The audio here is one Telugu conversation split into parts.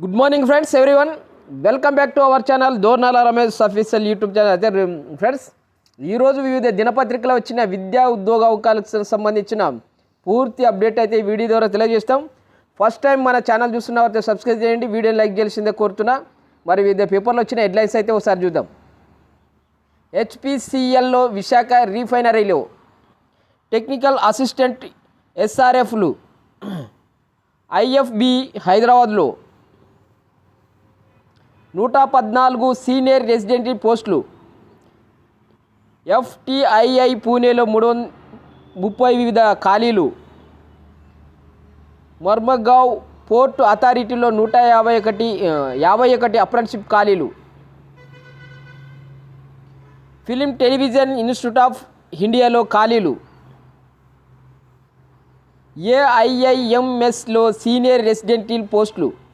Good morning friends everyone welcome back to our channel Dornala Ramesh official YouTube channel అయితే ఫ్రెండ్స్ ఈరోజు వివిధ దినపత్రికలో వచ్చిన విద్యా ఉద్యోగ అవకాశాలకు సంబంధించిన పూర్తి అప్డేట్ అయితే ఈ వీడియో ద్వారా తెలియజేస్తాం. ఫస్ట్ టైం మన ఛానల్ చూస్తున్న వారితో సబ్స్క్రైబ్ చేయండి వీడియోని లైక్ చేయాల్సిందే కోరుతున్నా. మరి వివిధ పేపర్లో వచ్చిన హెడ్లైన్స్ అయితే ఒకసారి చూద్దాం. హెచ్పిసిఎల్లో విశాఖ రీఫైనరీలో టెక్నికల్ అసిస్టెంట్ ఎస్ఆర్ఎఫ్లు ఐఎఫ్బి హైదరాబాద్లో నూట పద్నాలుగు సీనియర్ రెసిడెంట్ పోస్టులు. ఎఫ్టిఐఐ పూణేలో మూడు ముప్పై వివిధ ఖాళీలు. మర్మగావ్ పోర్ట్ అథారిటీలో నూట యాభై ఒకటి యాభై ఒకటి అప్రెంటిషిప్ ఖాళీలు. ఫిలిం టెలివిజన్ ఇన్స్టిట్యూట్ ఆఫ్ ఇండియాలో ఖాళీలు. ఏఐఐఎంఎస్లో సీనియర్ రెసిడెంటిల్ పోస్టులు.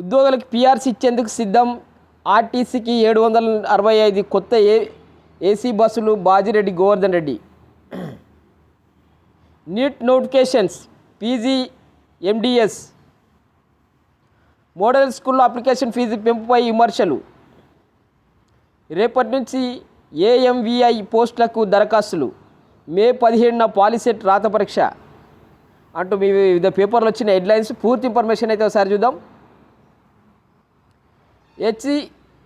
ఉద్యోగులకు పీఆర్సీ ఇచ్చేందుకు సిద్ధం. ఆర్టీసీకి ఏడు వందల అరవై ఐదు కొత్త ఏ ఏసీ బస్సులు Bajireddy Govardhan Reddy. NEET notifications PG MDS model స్కూల్లో అప్లికేషన్ ఫీజు పెంపుపై విమర్శలు. రేపటి నుంచి ఏఎంవిఐ పోస్టులకు దరఖాస్తులు. మే పదిహేడున పాలిసెట్ రాత పరీక్ష. అంటూ మీ వివిధ పేపర్లు వచ్చిన హెడ్లైన్స్ పూర్తి ఇన్ఫర్మేషన్ అయితే ఒకసారి చూద్దాం. HC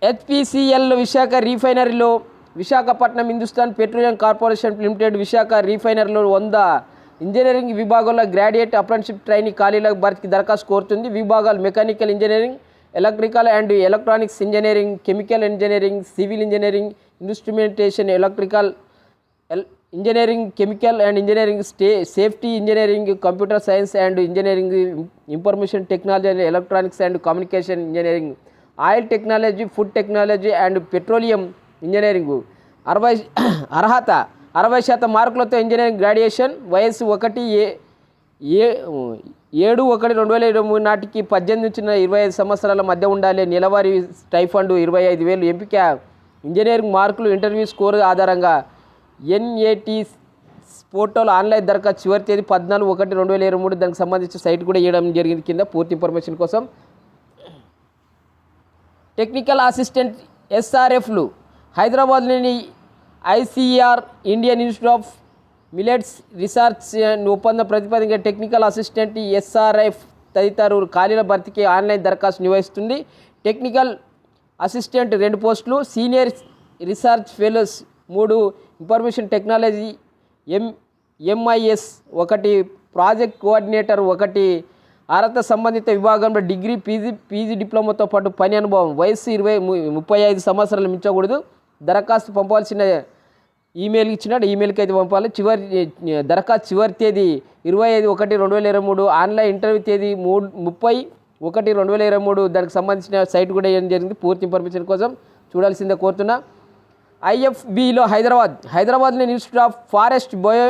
HPCL Visakha రీఫైనరీలో Visakhapatnam Hindustan petroleum corporation limited Visakha రీఫైనరీలో వంద ఇంజనీరింగ్ విభాగంలో గ్రాడ్యుయేట్ అప్రెంటిషిప్ ట్రైనింగ్ ఖాళీలకు భర్తీకి దరఖాస్తు కోరుతుంది. విభాగాలు mechanical engineering electrical and electronics engineering chemical engineering civil engineering instrumentation electrical L engineering chemical and engineering stay safety engineering computer science and engineering information technology and electronics and communication engineering oil technology food technology and petroleum engineering. అరవై అర్హత అరవై శాతం మార్కులతో ఇంజనీరింగ్ గ్రాడ్యుయేషన్ వయస్సు ఒకటి ఏ ఏ ఏడు ఒకటి రెండు వేల ఇరవై మూడు నాటికి పద్దెనిమిది నుంచి ఇరవై ఐదు సంవత్సరాల మధ్య ఉండాలి. నెలవారీ స్టైఫండ్ ఇరవై ఐదు వేలు ఎంపిక ఇంజనీరింగ్ మార్కులు ఇంటర్వ్యూ స్కోర్ ఆధారంగా ఎన్ఏటి పోర్టల్ ఆన్లైన్ దరఖాస్తు చివరి తేదీ పద్నాలుగు ఒకటి రెండు వేల ఇరవై మూడు దానికి సంబంధించిన సైట్ కూడా ఇవ్వడం జరిగింది. కింద పూర్తి ఇన్ఫర్మేషన్ కోసం టెక్నికల్ అసిస్టెంట్ ఎస్ఆర్ఎఫ్లు హైదరాబాద్లోని ICR Indian institute of millets research and ఒప్పంద ప్రతిపాదిక టెక్నికల్ అసిస్టెంట్ ఎస్ఆర్ఎఫ్ తదితర ఖాళీల భర్తీకి ఆన్లైన్ దరఖాస్తు నిర్వహిస్తుంది టెక్నికల్ అసిస్టెంట్ రెండు పోస్టులు సీనియర్ రీసెర్చ్ ఫెలోస్ మూడు ఇన్ఫర్మేషన్ టెక్నాలజీ ఎం ఎంఐఎస్ ఒకటి ప్రాజెక్ట్ కోఆర్డినేటర్ ఒకటి అర్హత సంబంధిత విభాగంలో డిగ్రీ పీజీ పీజీ డిప్లొమాతో పాటు పని అనుభవం వయస్సు ఇరవై ముప్పై ఐదు సంవత్సరాలు మించకూడదు. దరఖాస్తు పంపాల్సిన ఈమెయిల్ ఇచ్చినాడు. ఈమెయిల్కి అయితే పంపాలి. చివరి దరఖాస్తు చివరి తేదీ ఇరవై ఐదు ఒకటి రెండు వేల ఇరవై మూడు. ఆన్లైన్ ఇంటర్వ్యూ తేదీ మూడు ముప్పై ఒకటి రెండు వేల ఇరవై మూడు. దానికి సంబంధించిన సైట్ కూడా వేయడం జరిగింది? పూర్తి ఇన్ఫర్మేషన్ కోసం చూడాల్సిందే కోరుతున్నా. ఐఎఫ్బిలో హైదరాబాద్. హైదరాబాద్లో institute of forest bio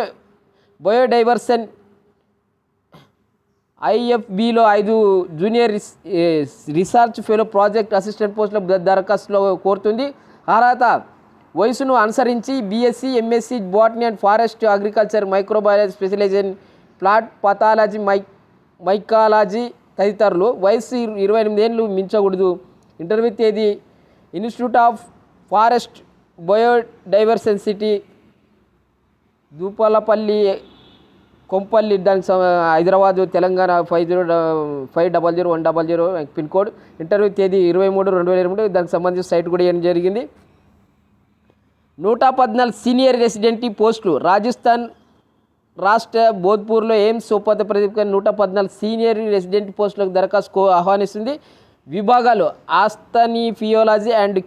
biodiversity ఐఎఫ్బిలో ఐదు junior res- research fellow project assistant పోస్టుల దరఖాస్తులో కోరుతుంది. అర్హత వయసును అనుసరించి BSc MSc botany and forest agriculture microbiology specialization plant pathology my mycology తదితరులు. వయసు ఇరవై ఎనిమిది ఏళ్ళు మించకూడదు. ఇంటర్వ్యూ తేదీ institute of forest biodiversity Dulapally Kompally దానికి Hyderabad Telangana five zero five double zero one double zero pin code. Interview తేదీ ఇరవై మూడు రెండు వేల ఇరవై మూడు. దానికి సంబంధించిన సైట్ కూడా ఇవ్వడం జరిగింది? నూట పద్నాలుగు సీనియర్ రెసిడెంటీ పోస్టులు. రాజస్థాన్ రాష్ట్ర బోధ్పూర్లో ఎయిమ్స్ ఒప్పంద ప్రతిపాదన నూట పద్నాలుగు సీనియర్ రెసిడెంట్ పోస్టులకు దరఖాస్తు ఆహ్వానిస్తుంది? విభాగాలు anaesthesiology and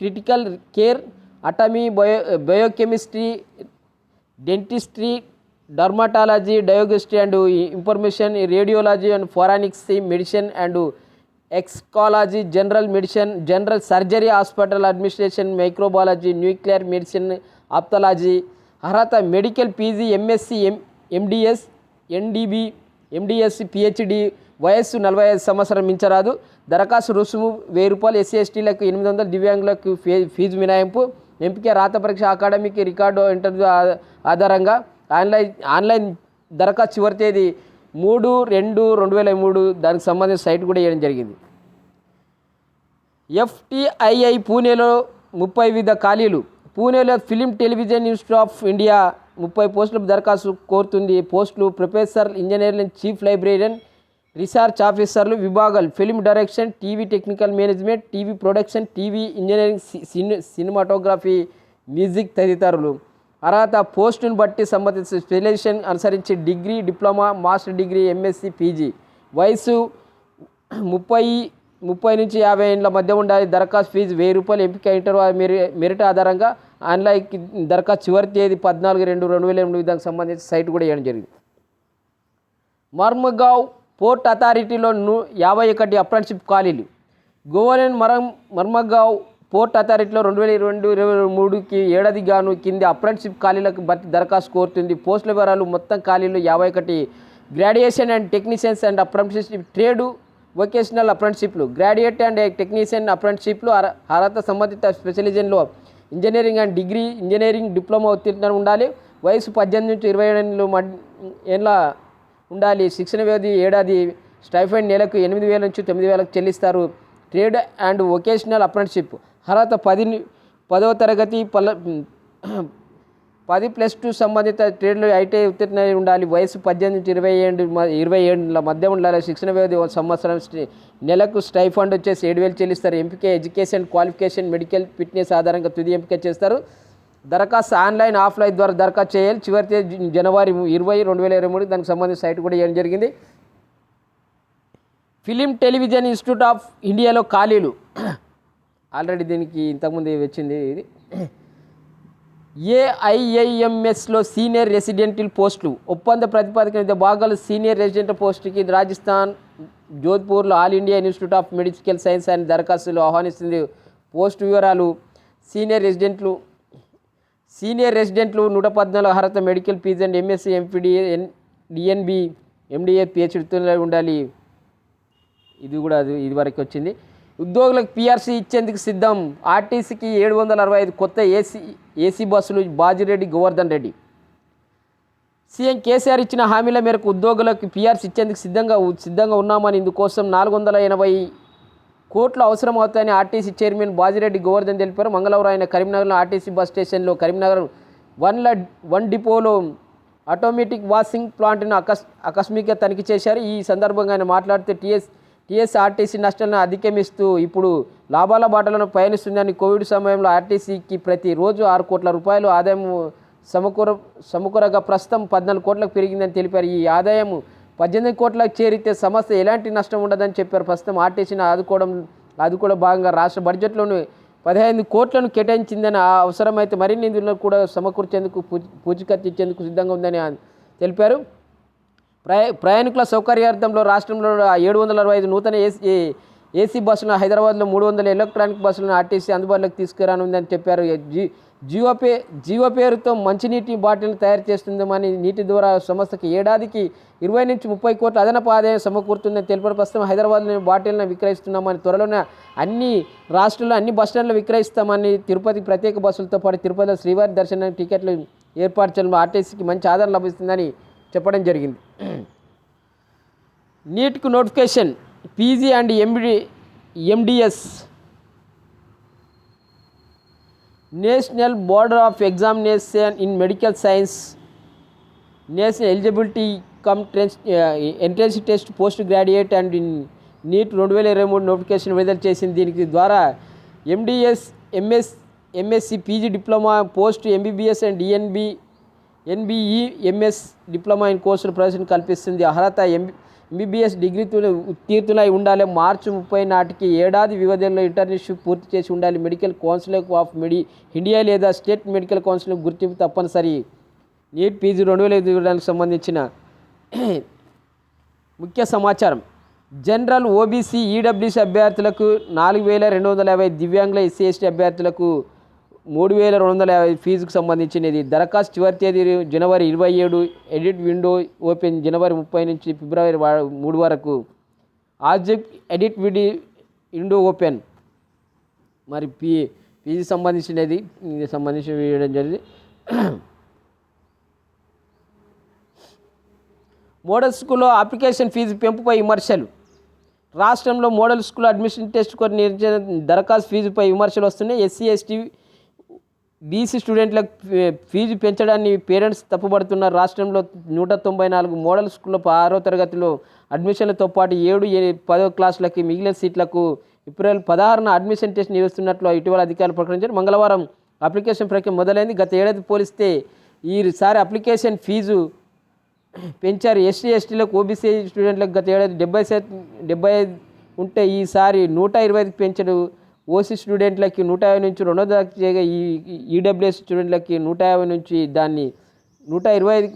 critical care anatomy bio biochemistry dentistry dermatology diagnostic and information radiology and forensic medicine and toxicology general medicine general surgery hospital administration microbiology nuclear medicine ophthalmology అర్హత medical PG MSc M MDS NDB MDSc PhD వయస్సు నలభై ఐదు సంవత్సరం మించరాదు. దరఖాస్తు రుసుము వెయ్యి రూపాయలు ఎస్సీ ఎస్టీలకు ఎనిమిది వందల దివ్యాంగులకు ఫీ ఫీజు మినహాయింపు ఎంపిక రాత పరీక్ష అకాడమిక్ రికార్డు ఇంటర్వ్యూ ఆధారంగా ఆన్లైన్ ఆన్లైన్ దరఖాస్తు చివరి తేదీ మూడు రెండు రెండు వేల మూడు దానికి సంబంధించిన సైట్ కూడా వేయడం జరిగింది. ఎఫ్టిఐఐ పూణేలో ముప్పై వివిధ ఖాళీలు. పూణేలో film television institute of India ముప్పై పోస్టులకు దరఖాస్తు కోరుతుంది. పోస్టులు professor engineering chief librarian research ఆఫీసర్లు విభాగాలు film direction TV technical management TV production TV engineering cinematography music తదితరులు. అర్హత పోస్టును బట్టి సంబంధించిన స్పెషలైజేషన్ అనుసరించి degree diploma master degree MSc PG. వయసు ముప్పై ముప్పై నుంచి యాభై ఏళ్ళ మధ్య ఉండాలి. దరఖాస్తు ఫీజు వెయ్యి రూపాయలు ఎంపిక ఇంటర్ మెరిట్ ఆధారంగా ఆన్లైన్ దరఖాస్తు చివరి తేదీ పద్నాలుగు రెండు రెండు వేల ఎనిమిది దానికి సంబంధించి సైట్ కూడా వేయడం జరిగింది. మర్మగావ్ పోర్ట్ అథారిటీలో యాభై ఒకటి అప్రెంటిషిప్ ఖాళీలు. గోవలెన్ మరం మర్మగావ్ పోర్ట్ అథారిటీలో రెండు వేల రెండు ఇరవై మూడుకి ఏడాది గాను కింది అప్రెంటిషిప్ ఖాళీలకు భర్తీ దరఖాస్తు కోరుతుంది. పోస్టుల వివరాలు మొత్తం ఖాళీలు యాభై ఒకటి. Graduation and technicians and apprenticeship trade vocational అప్రెంటిషిప్లు graduate and technician అప్రెంటిషిప్లు అర్హత సంబంధిత స్పెషలైజేషన్లో engineering and degree engineering diploma ఉత్తీర్ణం ఉండాలి. వయసు పద్దెనిమిది నుంచి ఇరవై ఏళ్ళు మడ్- ఏళ్ళ ఉండాలి. శిక్షణ వ్యవధి ఏడాది స్టైఫండ్ నెలకు ఎనిమిది వేల నుంచి తొమ్మిది వేలకు చెల్లిస్తారు. ట్రేడ్ అండ్ వొకేషనల్ అప్రెంటిషిప్ అర్హత పది పదవ తరగతి పల పది ప్లస్ టూ సంబంధిత ట్రేడ్లు ఐటీ ఉత్తీర్ణ ఉండాలి. వయసు పద్దెనిమిది నుంచి ఇరవై ఏడు ఇరవై ఏడుల మధ్య ఉండాలి. శిక్షణ వ్యవధి సంవత్సరం నెలకు స్టైఫండ్ వచ్చేసి ఏడు వేలు చెల్లిస్తారు. ఎంపిక ఎడ్యుకేషన్ క్వాలిఫికేషన్ మెడికల్ ఫిట్నెస్ ఆధారంగా తుది ఎంపిక చేస్తారు. దరఖాస్తు ఆన్లైన్ ఆఫ్లైన్ ద్వారా దరఖాస్తు చేయాలి. చివరి తేదీ జనవరి ఇరవై రెండు వేల ఇరవై మూడు దానికి సంబంధించిన సైట్ కూడా వేయడం జరిగింది. ఫిలిం టెలివిజన్ ఇన్స్టిట్యూట్ ఆఫ్ ఇండియాలో ఖాళీలు. ఆల్రెడీ దీనికి ఇంతకుముందు వచ్చింది? ఇది ఏఐఐఎంఎస్లో సీనియర్ రెసిడెంటల్ పోస్టులు. ఒప్పంద ప్రతిపాదక భాగాలు సీనియర్ రెసిడెంట్ పోస్టుకి Rajasthan జోధ్పూర్లో all India institute of medical science అని దరఖాస్తులు ఆహ్వానిస్తుంది. పోస్ట్ వివరాలు సీనియర్ రెసిడెంట్లు సీనియర్ రెసిడెంట్లు నూట పద్నాలుగు అర్హత medical PG and MSc MPD N DNB MDA పిహెచ్డితో ఉండాలి. ఇది కూడా అది ఇది వరకు వచ్చింది. ఉద్యోగులకు పిఆర్సీ ఇచ్చేందుకు సిద్ధం. ఆర్టీసీకి ఏడు వందల అరవై ఐదు కొత్త ఏసీ ఏసీ బస్సులు బాజిరెడ్డి గోవర్ధన్ రెడ్డి. సీఎం కేసీఆర్ ఇచ్చిన హామీల మేరకు ఉద్యోగులకు పీఆర్సీ ఇచ్చేందుకు సిద్ధంగా సిద్ధంగా ఉన్నామని ఇందుకోసం నాలుగు వందల ఎనభై కోట్లు అవసరం అవుతాయని ఆర్టీసీ చైర్మన్ బాజిరెడ్డి గోవర్ధన్ తెలిపారు. మంగళవారం ఆయన కరీంనగర్లో ఆర్టీసీ బస్ స్టేషన్లో కరీంనగర్ వన్ వన్ డిపోలో ఆటోమేటిక్ వాషింగ్ ప్లాంట్ను అకస్ ఆకస్మిక తనిఖీ చేశారు. ఈ సందర్భంగా ఆయన మాట్లాడితే టీఎస్ టీఎస్ఆర్టీసీ నష్టాలను అధిగమిస్తూ ఇప్పుడు లాభాల బాటలను పయనిస్తుందని కోవిడ్ సమయంలో ఆర్టీసీకి ప్రతిరోజు ఆరు కోట్ల రూపాయలు ఆదాయం సమకూర సమకూరగా ప్రస్తుతం పద్నాలుగు కోట్లకు పెరిగిందని తెలిపారు. ఈ ఆదాయం పద్దెనిమిది కోట్లకు చేరితే సంస్థ ఎలాంటి నష్టం ఉండదని చెప్పారు. ప్రస్తుతం ఆర్టీసీని ఆదుకోవడం ఆదుకోవడం భాగంగా రాష్ట్ర బడ్జెట్లోని పదహైదు కోట్లను కేటాయించిందని ఆ అవసరమైతే మరిన్ని నిధులను కూడా సమకూర్చేందుకు పూచి పూచికత్తు ఇచ్చేందుకు సిద్ధంగా ఉందని తెలిపారు. ప్రయాణికుల సౌకర్యార్థంలో రాష్ట్రంలో ఏడు వందల అరవై ఐదు నూతన ఏసీ ఏసీ బస్సులను హైదరాబాద్లో మూడు వందల ఎలక్ట్రానిక్ బస్సులను ఆర్టీసీ అందుబాటులోకి తీసుకురానుందని చెప్పారు. జీ జియో పే జియో పేరుతో మంచినీటి బాటిల్ తయారు చేస్తుందని నీటి ద్వారా సంస్థకి ఏడాదికి ఇరవై నుంచి ముప్పై కోట్ల అదనపు ఆదాయం సమకూరుతుందని తెలిపిన ప్రస్తుతం హైదరాబాద్లో బాటిల్ను విక్రయిస్తున్నామని త్వరలోనే అన్ని రాష్ట్రాల్లో అన్ని బస్టాండ్లు విక్రయిస్తామని తిరుపతి ప్రత్యేక బస్సులతో పాటు తిరుపతిలో శ్రీవారి దర్శనానికి టికెట్లు ఏర్పాటు చేయడం ఆర్టీసీకి మంచి ఆదరణ లభిస్తుందని చెప్పడం జరిగింది. నీట్కు notification PG and MB MDS. National border of examination in medical science. National eligibility cum trench entrance test post graduate and in NEET రెండు వేల ఇరవై మూడు నోటిఫికేషన్ విడుదల చేసింది. దీనికి ద్వారా MDS MS MSc PG diploma post MBBS and DNB NBE MS diploma in కోర్సులు ప్రవేశం కల్పిస్తుంది. అర్హత ఎంబీబీఎస్ డిగ్రీతో ఉత్తీర్ణులై ఉండాలి. మార్చి ముప్పై నాటికి ఏడాది వ్యవధిలో ఇంటర్న్షిప్ పూర్తి చేసి ఉండాలి. మెడికల్ కౌన్సిల్ ఆఫ్ మెడి ఇండియా లేదా స్టేట్ మెడికల్ కౌన్సిల్ గుర్తింపు తప్పనిసరి. నీట్ పీజీ రెండు వేల ఐదు సంబంధించిన ముఖ్య సమాచారం. జనరల్ ఓబీసీ ఈడబ్ల్యూసీ అభ్యర్థులకు నాలుగు వేల రెండు వందల యాభై దివ్యాంగుల ఎస్సీ ఎస్టీ అభ్యర్థులకు మూడు వేల రెండు వందల యాభై ఫీజుకు సంబంధించినది. దరఖాస్తు చివరి తేదీ జనవరి ఇరవై ఏడు ఎడిట్ విండో ఓపెన్ జనవరి ముప్పై నుంచి ఫిబ్రవరి మూడు వరకు. ఆబ్జెక్ట్ ఎడిట్ విడి విండో ఓపెన్. మరి పీ ఫీజు సంబంధించినది. సంబంధించిన సంబంధించి వేయడం జరిగింది. మోడల్ స్కూల్లో అప్లికేషన్ ఫీజు పెంపుపై విమర్శలు. రాష్ట్రంలో మోడల్ స్కూల్ అడ్మిషన్ టెస్ట్ కొని దరఖాస్తు ఫీజుపై విమర్శలు వస్తున్నాయి. ఎస్సీ ఎస్టీ బీసీ స్టూడెంట్లకు ఫీజు పెంచడాన్ని పేరెంట్స్ తప్పుబడుతున్న రాష్ట్రంలో నూట తొంభై నాలుగు మోడల్ స్కూల్లో ఆరో తరగతిలో అడ్మిషన్లతో పాటు ఏడు పదో క్లాసులకి మిగిలిన సీట్లకు ఏప్రిల్ పదహారున అడ్మిషన్ టెస్ట్ నిర్వహిస్తున్నట్లు ఇటీవల అధికారులు ప్రకటించారు. మంగళవారం అప్లికేషన్ ప్రక్రియ మొదలైంది. గత ఏడాది పోలిస్తే ఈసారి అప్లికేషన్ ఫీజు పెంచారు. ఎస్టీ ఎస్టీలకు ఓబీసీ స్టూడెంట్లకు గత ఏడాది డెబ్బై శాతం డెబ్బై ఉంటే ఈసారి నూట ఇరవై ఐదుకి పెంచడు. ఓసీ స్టూడెంట్లకి నూట యాభై నుంచి రెండో తరగతి చేయగా ఈ ఈడబ్ల్యూఎస్ స్టూడెంట్లకి నూట యాభై నుంచి దాన్ని నూట ఇరవై ఐదు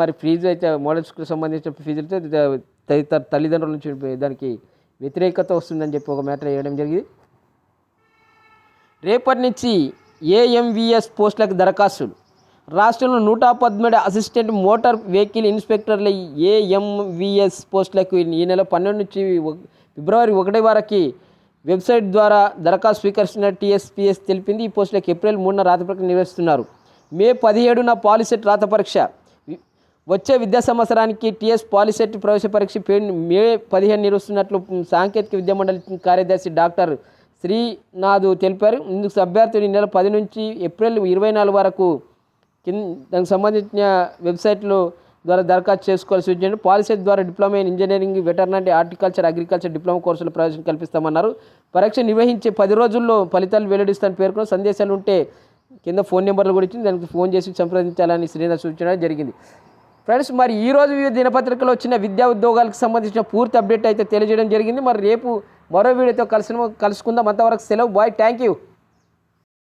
మరి ఫీజు అయితే మోడల్ స్కూల్ సంబంధించిన ఫీజులతో తదితర తల్లిదండ్రుల నుంచి దానికి వ్యతిరేకత వస్తుందని చెప్పి ఒక మ్యాటర్ వేయడం జరిగింది. రేపటి నుంచి ఏఎంవిఎస్ పోస్టులకు దరఖాస్తులు. రాష్ట్రంలో నూట పదమూడు అసిస్టెంట్ మోటార్ వెహికల్ ఇన్స్పెక్టర్ల ఏఎంవిఎస్ పోస్టులకు ఈ నెల పన్నెండు నుంచి ఫిబ్రవరి ఒకటి వరకు వెబ్సైట్ ద్వారా దరఖాస్తు స్వీకరిస్తున్న టీఎస్పీఎస్ తెలిపింది. ఈ పోస్టులకు ఏప్రిల్ మూడున రాత పరీక్ష నిర్వహిస్తున్నారు. మే పదిహేడున పాలిసెట్ రాత పరీక్ష. వచ్చే విద్యా సంవత్సరానికి టీఎస్ పాలిసెట్ ప్రవేశ పరీక్ష మే పదిహేను నిర్వహిస్తున్నట్లు సాంకేతిక విద్యా మండలి కార్యదర్శి డాక్టర్ శ్రీనాథ్ తెలిపారు. ఇందుకు అభ్యర్థులు ఈ నెల పది నుంచి ఏప్రిల్ ఇరవై నాలుగు వరకు కింద దానికి సంబంధించిన వెబ్సైట్లో ద్వారా దరఖాస్తు చేసుకోవాల్సి సూచించారు పాలసీ ద్వారా diploma in engineering veterinary horticulture agriculture diploma కోర్సుల ప్రవేశం కల్పిస్తామన్నారు. పరీక్ష నిర్వహించే పది రోజుల్లో ఫలితాలు వెల్లడిస్తాను పేర్కొన్న సందేశాలు ఉంటే కింద ఫోన్ నెంబర్లు కూడా ఇచ్చింది. దానికి ఫోన్ చేసి సంప్రదించాలని శ్రీనాథ్ సూచించడం జరిగింది. ఫ్రెండ్స్ మరి ఈ రోజు వివిధ దినపత్రికలో వచ్చిన విద్యా ఉద్యోగాలకు సంబంధించిన పూర్తి అప్డేట్ అయితే తెలియజేయడం జరిగింది. మరి రేపు మరో వీడియోతో కలిసి కలుసుకుందాం. అంతవరకు సెలవు. బాయ్. Thank you.